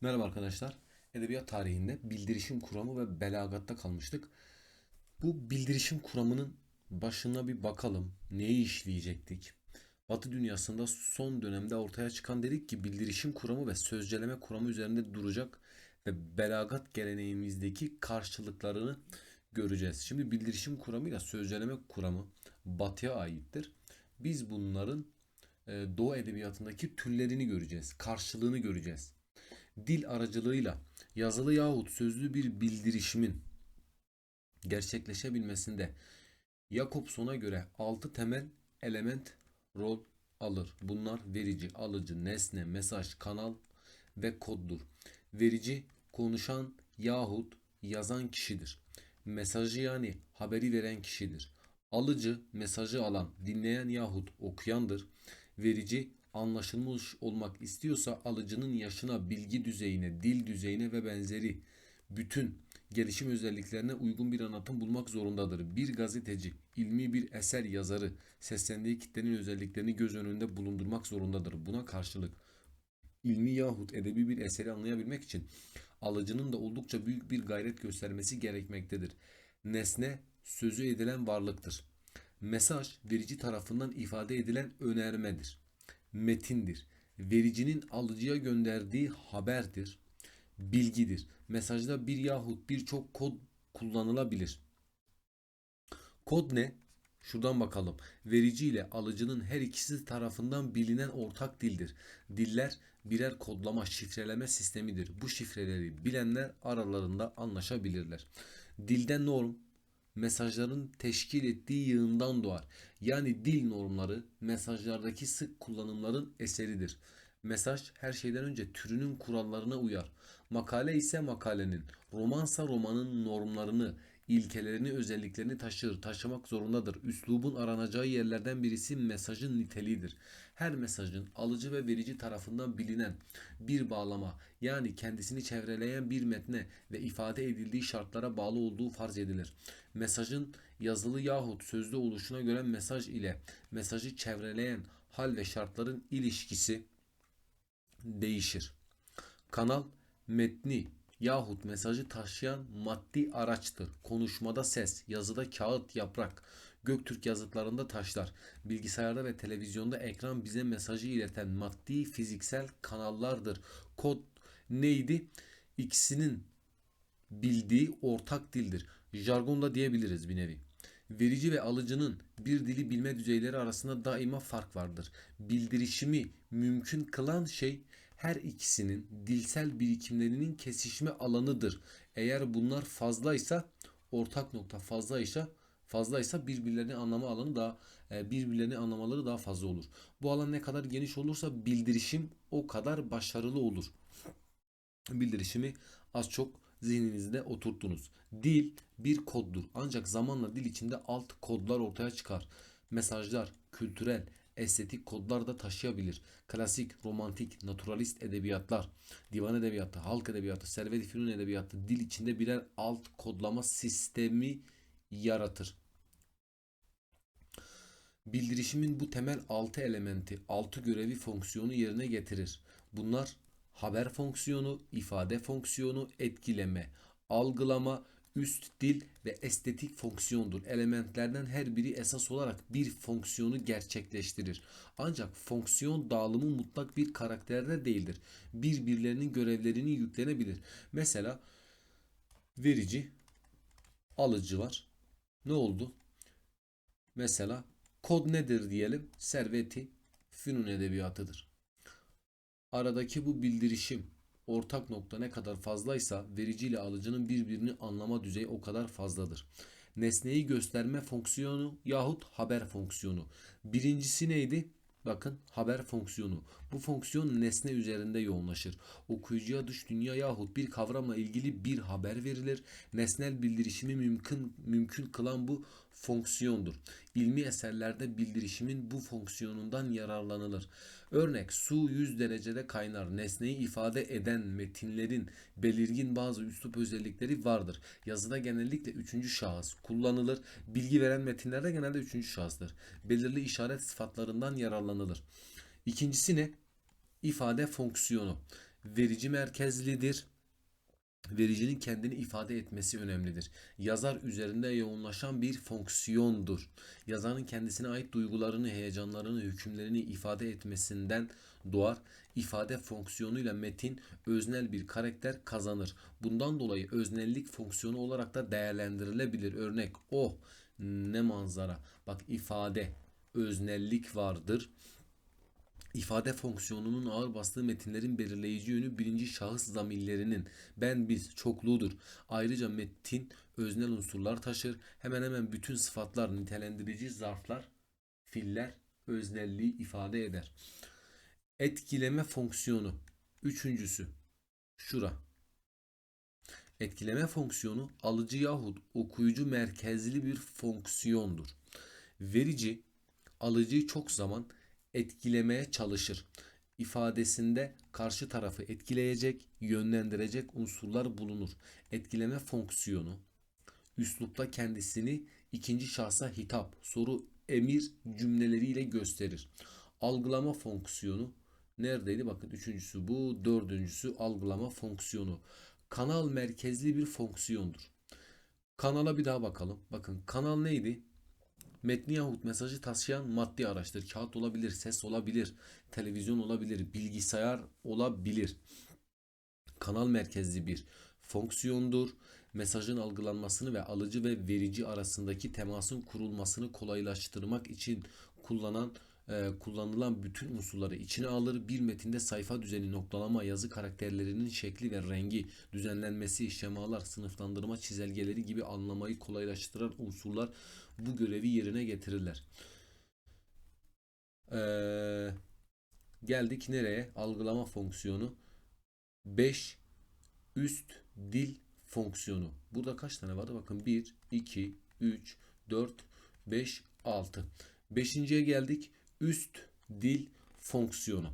Merhaba arkadaşlar. Edebiyat tarihinde bildirişim kuramı ve belagatta kalmıştık. Bu bildirişim kuramının başına bir bakalım. Neyi işleyecektik? Batı dünyasında son dönemde ortaya çıkan dedik ki bildirişim kuramı ve sözceleme kuramı üzerinde duracak ve belagat geleneğimizdeki karşılıklarını göreceğiz. Şimdi bildirişim kuramıyla sözceleme kuramı batıya aittir. Biz bunların e, Doğu edebiyatındaki türlerini göreceğiz, karşılığını göreceğiz dil aracılığıyla yazılı yahut sözlü bir bildirişimin gerçekleşebilmesinde Jacobson'a göre 6 temel element rol alır. Bunlar verici, alıcı, nesne, mesaj, kanal ve koddur. Verici konuşan yahut yazan kişidir. Mesajı yani haberi veren kişidir. Alıcı mesajı alan, dinleyen yahut okuyandır. Verici anlaşılmış olmak istiyorsa alıcının yaşına, bilgi düzeyine, dil düzeyine ve benzeri bütün gelişim özelliklerine uygun bir anlatım bulmak zorundadır. Bir gazeteci, ilmi bir eser yazarı seslendiği kitlenin özelliklerini göz önünde bulundurmak zorundadır. Buna karşılık ilmi yahut edebi bir eseri anlayabilmek için alıcının da oldukça büyük bir gayret göstermesi gerekmektedir. Nesne sözü edilen varlıktır. Mesaj verici tarafından ifade edilen önermedir metindir. Vericinin alıcıya gönderdiği haberdir, bilgidir. Mesajda bir yahut birçok kod kullanılabilir. Kod ne? Şuradan bakalım. Verici ile alıcının her ikisi tarafından bilinen ortak dildir. Diller birer kodlama, şifreleme sistemidir. Bu şifreleri bilenler aralarında anlaşabilirler. Dilden norm, mesajların teşkil ettiği yığından doğar. Yani dil normları mesajlardaki sık kullanımların eseridir. Mesaj her şeyden önce türünün kurallarına uyar. Makale ise makalenin, romansa romanın normlarını, ilkelerini, özelliklerini taşır, taşımak zorundadır. Üslubun aranacağı yerlerden birisi mesajın niteliğidir. Her mesajın alıcı ve verici tarafından bilinen bir bağlama yani kendisini çevreleyen bir metne ve ifade edildiği şartlara bağlı olduğu farz edilir. Mesajın yazılı yahut sözlü oluşuna göre mesaj ile mesajı çevreleyen hal ve şartların ilişkisi değişir. Kanal metni yahut mesajı taşıyan maddi araçtır. Konuşmada ses, yazıda kağıt, yaprak, Göktürk yazıtlarında taşlar, bilgisayarda ve televizyonda ekran bize mesajı ileten maddi fiziksel kanallardır. Kod neydi? İkisinin bildiği ortak dildir. Jargon da diyebiliriz bir nevi. Verici ve alıcının bir dili bilme düzeyleri arasında daima fark vardır. Bildirişimi mümkün kılan şey her ikisinin dilsel birikimlerinin kesişme alanıdır. Eğer bunlar fazlaysa ortak nokta fazlaysa fazlaysa birbirlerini anlama alanı daha e, birbirlerini anlamaları daha fazla olur. Bu alan ne kadar geniş olursa bildirişim o kadar başarılı olur. Bildirişimi az çok zihninizde oturttunuz. Dil bir koddur. Ancak zamanla dil içinde alt kodlar ortaya çıkar. Mesajlar, kültürel, estetik kodlar da taşıyabilir. Klasik, romantik, naturalist edebiyatlar, divan edebiyatı, halk edebiyatı, servet-i fünun edebiyatı dil içinde birer alt kodlama sistemi yaratır. Bildirişimin bu temel altı elementi, altı görevi fonksiyonu yerine getirir. Bunlar haber fonksiyonu, ifade fonksiyonu, etkileme, algılama, üst dil ve estetik fonksiyondur. Elementlerden her biri esas olarak bir fonksiyonu gerçekleştirir. Ancak fonksiyon dağılımı mutlak bir karakterde değildir. Birbirlerinin görevlerini yüklenebilir. Mesela verici, alıcı var. Ne oldu? Mesela kod nedir diyelim? Serveti Fünun edebiyatıdır. Aradaki bu bildirişim ortak nokta ne kadar fazlaysa verici ile alıcının birbirini anlama düzeyi o kadar fazladır. Nesneyi gösterme fonksiyonu yahut haber fonksiyonu. Birincisi neydi? Bakın haber fonksiyonu. Bu fonksiyon nesne üzerinde yoğunlaşır. Okuyucuya dış dünya yahut bir kavramla ilgili bir haber verilir. Nesnel bildirişimi mümkün mümkün kılan bu fonksiyondur. İlmi eserlerde bildirişimin bu fonksiyonundan yararlanılır. Örnek su 100 derecede kaynar. Nesneyi ifade eden metinlerin belirgin bazı üslup özellikleri vardır. Yazıda genellikle üçüncü şahıs kullanılır. Bilgi veren metinlerde genelde üçüncü şahıstır. Belirli işaret sıfatlarından yararlanılır. İkincisi ne? İfade fonksiyonu. verici merkezlidir. Vericinin kendini ifade etmesi önemlidir. Yazar üzerinde yoğunlaşan bir fonksiyondur. Yazarın kendisine ait duygularını, heyecanlarını, hükümlerini ifade etmesinden doğar. İfade fonksiyonuyla metin öznel bir karakter kazanır. Bundan dolayı öznellik fonksiyonu olarak da değerlendirilebilir. Örnek oh ne manzara. Bak ifade öznellik vardır. İfade fonksiyonunun ağır bastığı metinlerin belirleyici yönü birinci şahıs zamirlerinin ben biz çokluğudur. Ayrıca metin öznel unsurlar taşır. Hemen hemen bütün sıfatlar, nitelendirici zarflar, filler öznelliği ifade eder. Etkileme fonksiyonu. Üçüncüsü. Şura. Etkileme fonksiyonu alıcı yahut okuyucu merkezli bir fonksiyondur. Verici alıcıyı çok zaman etkilemeye çalışır. İfadesinde karşı tarafı etkileyecek, yönlendirecek unsurlar bulunur. Etkileme fonksiyonu üslupta kendisini ikinci şahsa hitap, soru, emir cümleleriyle gösterir. Algılama fonksiyonu neredeydi? Bakın üçüncüsü bu, dördüncüsü algılama fonksiyonu. Kanal merkezli bir fonksiyondur. Kanala bir daha bakalım. Bakın kanal neydi? Metni yahut mesajı taşıyan maddi araçtır. Kağıt olabilir, ses olabilir, televizyon olabilir, bilgisayar olabilir. Kanal merkezli bir fonksiyondur. Mesajın algılanmasını ve alıcı ve verici arasındaki temasın kurulmasını kolaylaştırmak için kullanan e, kullanılan bütün unsurları içine alır. Bir metinde sayfa düzeni, noktalama, yazı karakterlerinin şekli ve rengi, düzenlenmesi, şemalar, sınıflandırma çizelgeleri gibi anlamayı kolaylaştıran unsurlar bu görevi yerine getirirler. Ee, geldik nereye? Algılama fonksiyonu. 5 üst dil fonksiyonu. Burada kaç tane vardı? Bakın 1, 2, 3, 4, 5, 6. Beşinciye geldik. Üst dil fonksiyonu.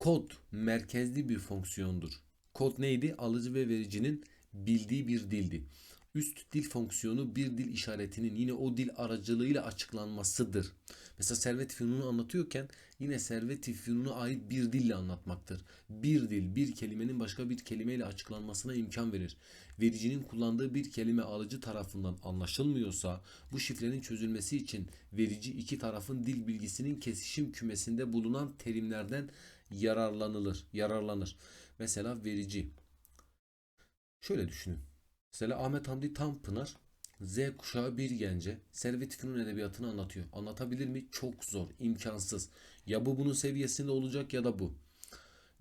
Kod merkezli bir fonksiyondur. Kod neydi? Alıcı ve vericinin bildiği bir dildi. Üst dil fonksiyonu bir dil işaretinin yine o dil aracılığıyla açıklanmasıdır. Mesela servet fünunu anlatıyorken yine servet fünuna ait bir dille anlatmaktır. Bir dil bir kelimenin başka bir kelimeyle açıklanmasına imkan verir. Vericinin kullandığı bir kelime alıcı tarafından anlaşılmıyorsa bu şifrenin çözülmesi için verici iki tarafın dil bilgisinin kesişim kümesinde bulunan terimlerden yararlanılır, yararlanır. Mesela verici. Şöyle düşünün. Mesela Ahmet Hamdi Tanpınar Z kuşağı bir gence Servet Fünun edebiyatını anlatıyor. Anlatabilir mi? Çok zor, imkansız. Ya bu bunun seviyesinde olacak ya da bu.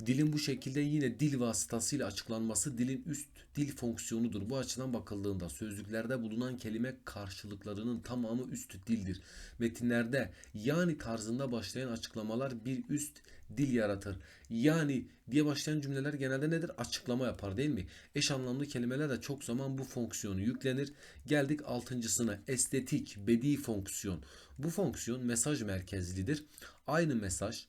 Dilin bu şekilde yine dil vasıtasıyla açıklanması dilin üst dil fonksiyonudur. Bu açıdan bakıldığında sözlüklerde bulunan kelime karşılıklarının tamamı üst dildir. Metinlerde yani tarzında başlayan açıklamalar bir üst dil yaratır. Yani diye başlayan cümleler genelde nedir? Açıklama yapar değil mi? Eş anlamlı kelimeler çok zaman bu fonksiyonu yüklenir. Geldik altıncısına estetik, bedi fonksiyon. Bu fonksiyon mesaj merkezlidir. Aynı mesaj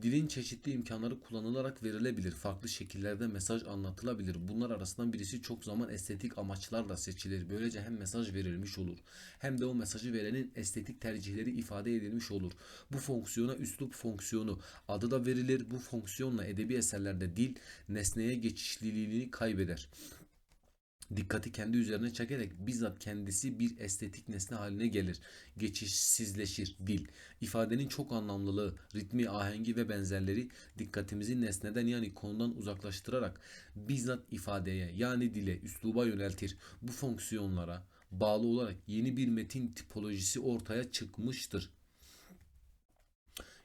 Dilin çeşitli imkanları kullanılarak verilebilir. Farklı şekillerde mesaj anlatılabilir. Bunlar arasından birisi çok zaman estetik amaçlarla seçilir. Böylece hem mesaj verilmiş olur hem de o mesajı verenin estetik tercihleri ifade edilmiş olur. Bu fonksiyona üslup fonksiyonu adı da verilir. Bu fonksiyonla edebi eserlerde dil nesneye geçişliliğini kaybeder dikkati kendi üzerine çekerek bizzat kendisi bir estetik nesne haline gelir. Geçişsizleşir dil. İfadenin çok anlamlılığı, ritmi, ahengi ve benzerleri dikkatimizi nesneden yani konudan uzaklaştırarak bizzat ifadeye yani dile, üsluba yöneltir. Bu fonksiyonlara bağlı olarak yeni bir metin tipolojisi ortaya çıkmıştır.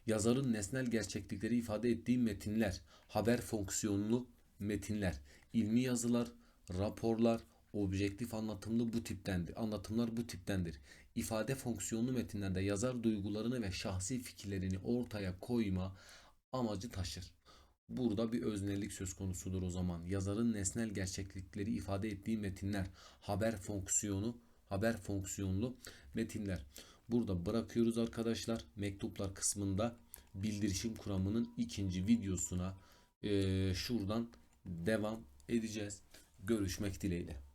Yazarın nesnel gerçeklikleri ifade ettiği metinler, haber fonksiyonlu metinler, ilmi yazılar, raporlar, objektif anlatımlı bu tiptendir. Anlatımlar bu tiptendir. İfade fonksiyonlu metinlerde yazar duygularını ve şahsi fikirlerini ortaya koyma amacı taşır. Burada bir öznellik söz konusudur o zaman. Yazarın nesnel gerçeklikleri ifade ettiği metinler, haber fonksiyonu, haber fonksiyonlu metinler. Burada bırakıyoruz arkadaşlar. Mektuplar kısmında bildirişim kuramının ikinci videosuna e, şuradan devam edeceğiz. Görüşmek dileğiyle.